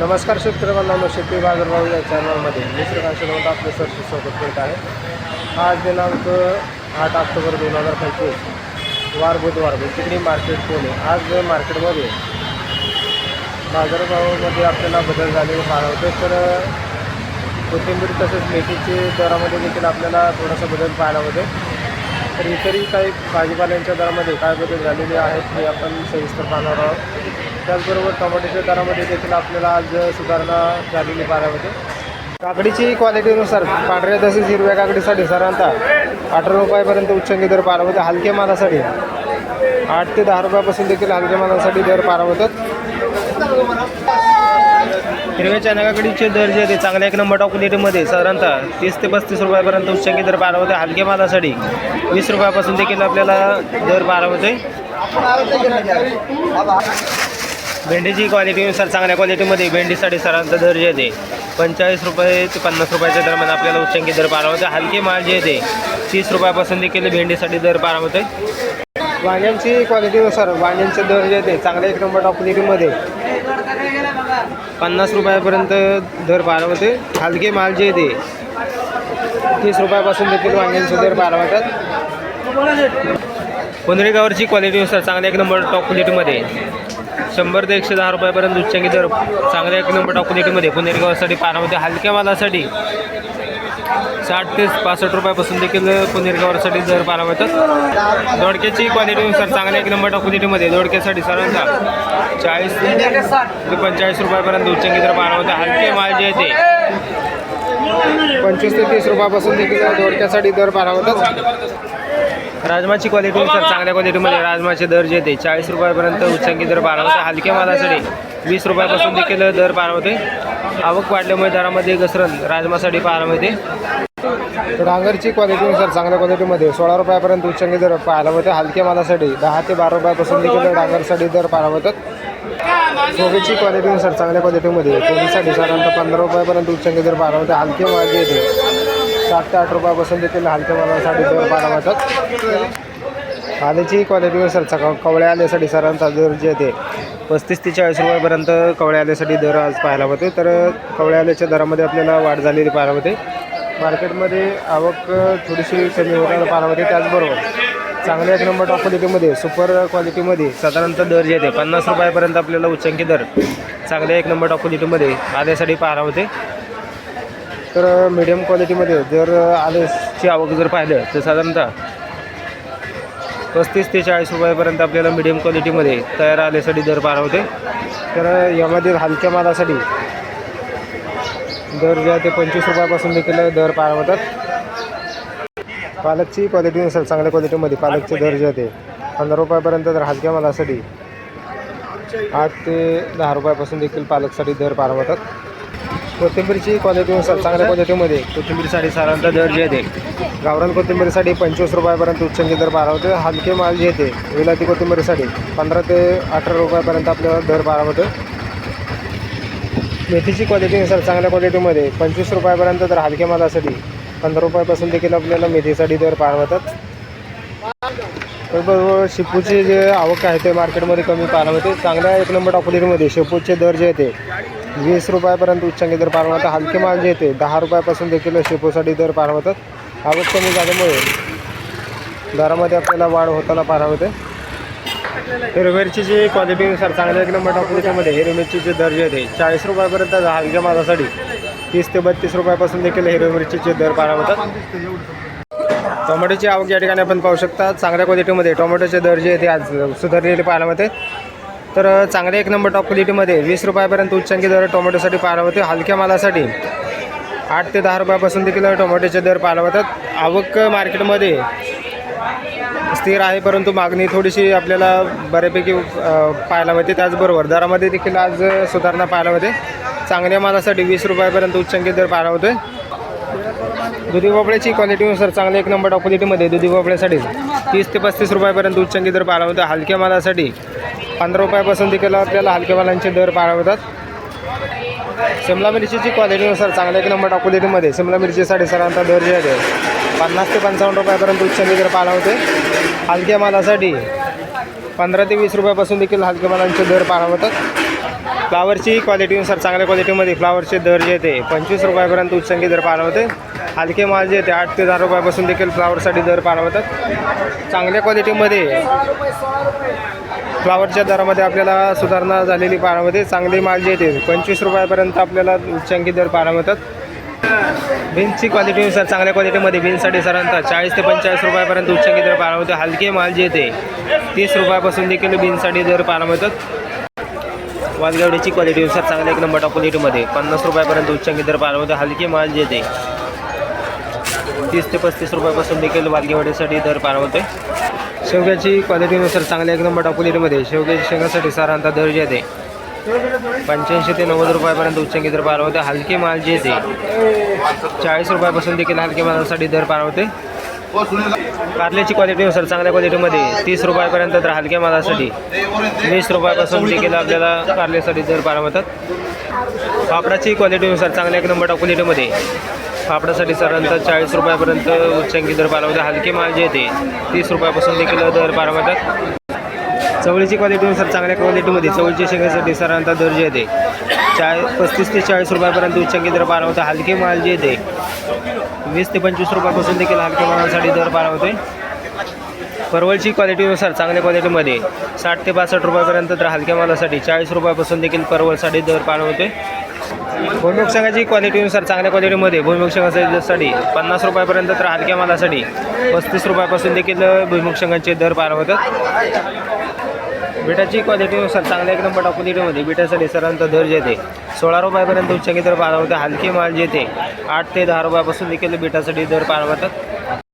नमस्कार शेतकरी बांधवांनो शेती बाजारभाव या चॅनलमध्ये मी श्रीकांत शिरवंत आपले सरशी स्वागत करत आहे. आज दिनांक आठ ऑक्टोबर दोन हजार पंचवीस. वार बुधवार बेसिकली मार्केट पुणे आज मार्केटमध्ये बाजारभावामध्ये आपल्याला बदल झालेले पाहायला होते. तर कोथिंबीर तसेच मेथीचे दरामध्ये देखील आपल्याला थोडासा बदल पाहायला होते. तर इतरही काही भाजीपाल्यांच्या दरामध्ये काय बदल झालेले आहेत हे आपण सविस्तर पाहणार आहोत. त्याचबरोबर टोमॅटोच्या दरामध्ये देखील आपल्याला आज सुधारणा झालेली पाहायला होते काकडीची क्वालिटीनुसार पांढऱ्या तसेच हिरव्या काकडीसाठी साधारणतः अठरा रुपयापर्यंत उच्चांकी दर पाहायला होते हलक्या मालासाठी आठ ते दहा रुपयापासून देखील हलक्या मालासाठी दर पारावतात होतात. हिरव्या चणाकाकडीचे दर जे ते चांगल्या एक नंबर टॉप क्वालिटीमध्ये साधारणतः तीस ते पस्तीस रुपयापर्यंत उच्चांकी दर पाहायला होते. हलक्या मालासाठी वीस रुपयापासून देखील आपल्याला दर पाहायला आहे भेंडीची क्वालिटीनुसार चांगल्या क्वालिटीमध्ये भेंडीसाठी सरांचा दर जे येते. पंचेचाळीस रुपये ते पन्नास रुपयाच्या दरम्यान आपल्याला उच्चांकी दर पारा होते हलके माल जे येते तीस रुपयापासून देखील भेंडीसाठी दर पारा होते वांग्यांची क्वालिटीनुसार वांग्यांचे दर जे येते चांगल्या एक नंबर टॉप क्वालिटीमध्ये पन्नास रुपयापर्यंत दर पारा होते हलके माल जे येते तीस रुपयापासून देखील वांग्यांचे दर पारा होतात पुनरेगावरची क्वालिटीनुसार चांगल्या एक नंबर टॉप क्वालिटीमध्ये शंभर ते एकशे दहा रुपयापर्यंत उच्चांकी दर चांगल्या एक नंबर टॉप क्वालिटीमध्ये पुनेरगावासाठी पानामध्ये हलक्या मालासाठी साठ ते पासष्ट रुपयापासून देखील पुनेरगावासाठी दर पारा होतात दोडक्याची क्वालिटीनुसार चांगल्या एक नंबर टॉप क्वालिटीमध्ये दोडक्यासाठी साधारणतः चाळीस ते पंचेचाळीस रुपयापर्यंत उच्चांकी दर पारा होते हलके माल जे आहे ते. पंचवीस ते तीस रुपयापासून देखील दोडक्यासाठी दर पारा होतात राजमाची क्वालिटीनुसार चांगल्या क्वालिटीमध्ये राजमाचे दर जे ते चाळीस रुपयापर्यंत उच्चांकी दर बारा होते हलक्या मालासाठी वीस रुपयापासून देखील दर पारा होते आवक वाढल्यामुळे दरामध्ये घसरण राजमासाठी पाहायला मिळते. डांगरची क्वालिटीनुसार चांगल्या क्वालिटीमध्ये सोळा रुपयापर्यंत उच्चांकी दर पाहायला होते हलक्या मालासाठी दहा ते बारा रुपयापासून देखील डांगरसाठी दर पाहायला होतात कोबीची क्वालिटीनुसार चांगल्या क्वालिटीमध्ये कोबीसाठी साधारणतः पंधरा रुपयापर्यंत उच्चांकी दर पाहायला होते हलके माल येते सात ते आठ रुपयापासून देखील हलक्या मालासाठी दर पाहायला होतात आल्याची क्वालिटीनुसार सका कवळ्या आल्यासाठी सरांचा दर जे ते पस्तीस ते चाळीस रुपयापर्यंत कवळ्या आल्यासाठी दर आज पाहायला होते तर कवळ्या आल्याच्या दरामध्ये आपल्याला वाढ झालेली पाहायला होते मार्केटमध्ये आवक थोडीशी कमी होताना पाहायला होते त्याचबरोबर चांगल्या एक नंबर टॉप क्वालिटीमध्ये सुपर क्वालिटीमध्ये साधारणतः दर जे येते पन्नास रुपयापर्यंत आपल्याला उच्चांकी दर चांगल्या एक नंबर टॉप क्वालिटीमध्ये आल्यासाठी पाहायला होते तर मीडियम क्वालिटीमध्ये जर आल्याची आवक जर पाहिलं तर साधारणतः पस्तीस ते चाळीस रुपयापर्यंत आपल्याला मिडियम क्वालिटीमध्ये तयार आल्यासाठी दर पार होते. तर यामध्ये हलक्या मालासाठी दर जे आहे ते पंचवीस रुपयापासून देखील दर पार होतात. पालकची क्वालिटीनुसार चांगल्या क्वालिटीमध्ये पालकचे दर जे आहे ते पंधरा रुपयापर्यंत तर हलक्या मालासाठी आठ ते दहा रुपयापासून देखील पालकसाठी दर पार होतात. कोथिंबीरची क्वालिटीनुसार चांगल्या क्वालिटीमध्ये कोथिंबीरसाठी साधारणतः दर जे येते. गावरान कोथिंबीरसाठी पंचवीस रुपयापर्यंत उच्चांकी दर बारा होते हलके माल जे येते विलाती कोथिंबीरसाठी पंधरा ते अठरा रुपयापर्यंत आपल्याला दर बारा होते मेथीची क्वालिटीनुसार चांगल्या क्वालिटीमध्ये पंचवीस रुपयापर्यंत तर हलक्या मालासाठी पंधरा रुपयापासून देखील आपल्याला मेथीसाठी दर पार होतात. त्याचबरोबर शेपूचे जे आवक आहे ते मार्केटमध्ये कमी पाहायला चांगल्या एक नंबर टॉपलीमध्ये शेपूचे दर जे येते वीस रुपयापर्यंत उच्चांकी दर पार हलके माल जे येते दहा रुपयापासून देखील शेपूसाठी दर पारवतात होतात आवक कमी झाल्यामुळे दरामध्ये आपल्याला वाढ होताना पारावते होते हिरवी मिरचीची क्वालिटीनुसार चांगल्या एक नंबर टॉपलीमध्ये हिरवी मिरचीचे दर जे येते चाळीस रुपयापर्यंत हलक्या मालासाठी तीस ते बत्तीस रुपयापासून देखील हिरवी मिरचीचे दर पारावतात टोमॅटोची आवक या ठिकाणी आपण पाहू शकता. चांगल्या क्वालिटीमध्ये टोमॅटोचे दर जे आहे ते आज सुधारलेले पाहायला तर चांगले एक नंबर टॉप क्वालिटीमध्ये वीस रुपयापर्यंत उच्चांकी दर टोमॅटोसाठी पाहायला होते. हलक्या मालासाठी आठ ते दहा रुपयापासून देखील टोमॅटोचे दर पाहायला होतात. आवक मार्केटमध्ये स्थिर आहे परंतु मागणी थोडीशी आपल्याला बऱ्यापैकी पाहायला मिळते. त्याचबरोबर दरामध्ये देखील आज सुधारणा पाहायला होते चांगल्या मालासाठी वीस रुपयापर्यंत उच्चांकी दर पाहायला होते दुधी भोपळ्याची क्वालिटीनुसार चांगले एक नंबर टॉप क्वालिटीमध्ये दुधी भोपळ्यासाठी तीस ते पस्तीस रुपयापर्यंत उच्चांकी दर पाहायला होता हलक्या मालासाठी पंधरा रुपयापासून देखील आपल्याला हलकेवाल्यांचे मालांचे दर पाळवतात. शिमला मिरचीची क्वालिटीनुसार चांगल्या एक नंबर टॉप क्वालिटीमध्ये शिमला मिरचीसाठी सरांचा दर जे आहे पन्नास ते पंचावन्न रुपयापर्यंत उच्च दर पाळवते. हलक्या मालासाठी पंधरा ते वीस रुपयापासून देखील हलक्या मालांचे दर पाळवतात. फ्लावरची क्वालिटीनुसार चांगल्या क्वालिटीमध्ये फ्लावरचे दर जे ते पंचवीस रुपयापर्यंत उच्चंगी दर पाळवते. हलके माल जे येते आठ ते दहा रुपयापासून देखील फ्लावरसाठी दर पाहायला चांगल्या क्वालिटीमध्ये फ्लावरच्या दरामध्ये आपल्याला सुधारणा झालेली पाहायला चांगले माल जे येते पंचवीस रुपयापर्यंत आपल्याला उच्चांकी दर पाहायला मिळतात बीन्सची क्वालिटीनुसार चांगल्या क्वालिटीमध्ये बीन्ससाठी साधारणतः चाळीस ते पंचेचाळीस रुपयापर्यंत उच्चांकी दर पाहायला होते हलके माल जे येते तीस रुपयापासून देखील बीन्ससाठी दर पाहायला मिळतात वालगवडीची क्वालिटीनुसार चांगल्या एक नंबर टॉप क्वालिटीमध्ये पन्नास रुपयापर्यंत उच्चांकी दर पाहायला होते हलके माल जे येते तीस ते पस्तीस रुपयापासून देखील वालगेवाडीसाठी दर पारवते शेवग्याची क्वालिटीनुसार चांगल्या एक नंबर टॉप शेवग्याच्या शेंगासाठी साधारणतः दर जे येते पंच्याऐंशी ते नव्वद रुपयापर्यंत उच्चांकी दर पार होते हलके माल जे येते चाळीस रुपयापासून देखील हलके मालासाठी दर पार होते कारल्याची क्वालिटीनुसार चांगल्या क्वालिटीमध्ये तीस रुपयापर्यंत तर हलक्या मालासाठी वीस रुपयापासून देखील आपल्याला कारल्यासाठी दर पार होतात पापडाची क्वालिटीनुसार चांगल्या एक नंबर टॉप क्वालिटीमध्ये फापडासाठी साधारणतः चाळीस रुपयापर्यंत उच्चांकी दर पार हलके माल जे येते तीस रुपयापासून देखील दर पार चवळीची क्वालिटीनुसार चांगल्या क्वालिटीमध्ये चवळीच्या शेंगासाठी साधारणतः दर जे येते चाळीस पस्तीस ते चाळीस रुपयापर्यंत उच्चांकी दर पालवता हलके माल जे येते वीस ते पंचवीस रुपयापासून देखील हलक्या मालासाठी दर पार परवळची परवलची क्वालिटीनुसार चांगल्या क्वालिटीमध्ये साठ ते पासष्ट रुपयापर्यंत तर हलक्या मालासाठी चाळीस रुपयापासून देखील परवलसाठी दर पाळवते भूमिक्षकाची क्वालिटीनुसार चांगल्या क्वालिटीमध्ये भूमिक्षकासाठी पन्नास रुपयापर्यंत तर हलक्या मालासाठी पस्तीस रुपयापासून देखील भूमिक्षकांचे दर पार होतात. बिटाची क्वालिटीनुसार चांगल्या एक नंबर क्वालिटीमध्ये बिटासाठी सरांचा दर जे येते सोळा रुपयापर्यंत उच्चांकी दर पार होते हलके माल जे आठ ते दहा रुपयापासून देखील बिटासाठी दर पार होतात.